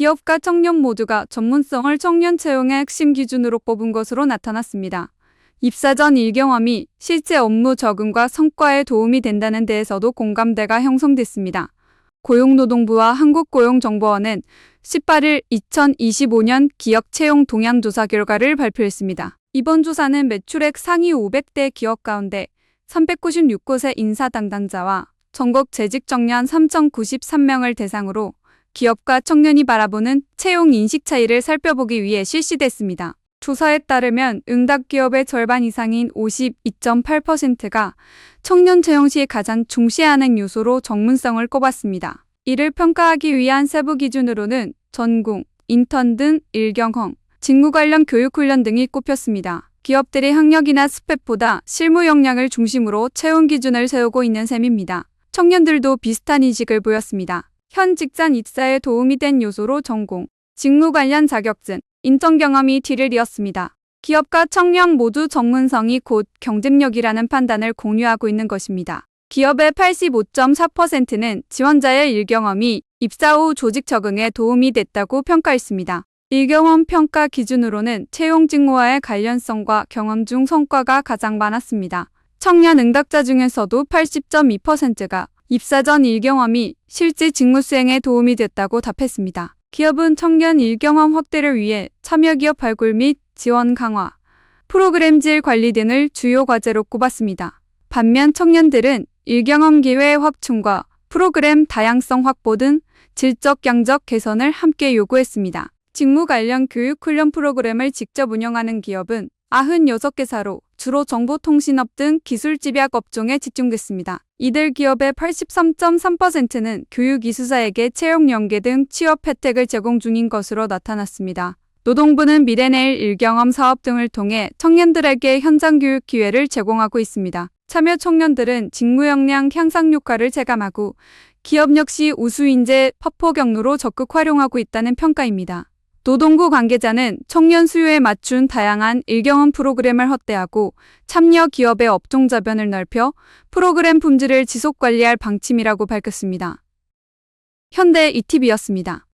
기업과 청년 모두가 전문성을 청년 채용의 핵심 기준으로 뽑은 것으로 나타났습니다. 입사 전 일경험이 실제 업무 적응과 성과에 도움이 된다는 데에서도 공감대가 형성됐습니다. 고용노동부와 한국고용정보원은 18일 2025년 기업 채용 동향 조사 결과를 발표했습니다. 이번 조사는 매출액 상위 500대 기업 가운데 396곳의 인사 담당자와 전국 재직 청년 3,093명을 대상으로 기업과 청년이 바라보는 채용 인식 차이를 살펴보기 위해 실시됐습니다. 조사에 따르면 응답 기업의 절반 이상인 52.8%가 청년 채용 시 가장 중시하는 요소로 전문성을 꼽았습니다. 이를 평가하기 위한 세부 기준으로는 전공, 인턴 등 일경험, 직무 관련 교육 훈련 등이 꼽혔습니다. 기업들이 학력이나 스펙보다 실무 역량을 중심으로 채용 기준을 세우고 있는 셈입니다. 청년들도 비슷한 인식을 보였습니다. 현 직장 입사에 도움이 된 요소로 전공, 직무 관련 자격증, 인턴 경험이 뒤를 이었습니다. 기업과 청년 모두 전문성이 곧 경쟁력이라는 판단을 공유하고 있는 것입니다. 기업의 85.4%는 지원자의 일경험이 입사 후 조직 적응에 도움이 됐다고 평가했습니다. 일경험 평가 기준으로는 채용 직무와의 관련성과 경험 중 성과가 가장 많았습니다. 청년 응답자 중에서도 80.2%가 입사 전 일경험이 실제 직무 수행에 도움이 됐다고 답했습니다. 기업은 청년 일경험 확대를 위해 참여기업 발굴 및 지원 강화, 프로그램 질 관리 등을 주요 과제로 꼽았습니다. 반면 청년들은 일경험 기회 확충과 프로그램 다양성 확보 등 질적 양적 개선을 함께 요구했습니다. 직무 관련 교육 훈련 프로그램을 직접 운영하는 기업은 96개 사로 주로 정보통신업 등 기술 집약 업종에 집중됐습니다. 이들 기업의 83.3%는 교육 이수자에게 채용 연계 등 취업 혜택을 제공 중인 것으로 나타났습니다. 노동부는 미래내일 일경험 사업 등을 통해 청년들에게 현장 교육 기회를 제공하고 있습니다. 참여 청년들은 직무 역량 향상 효과를 체감하고 기업 역시 우수 인재 퍼포 경로로 적극 활용하고 있다는 평가입니다. 노동부 관계자는 청년 수요에 맞춘 다양한 일경험 프로그램을 확대하고 참여 기업의 업종 자변을 넓혀 프로그램 품질을 지속 관리할 방침이라고 밝혔습니다. 현대 이티비였습니다.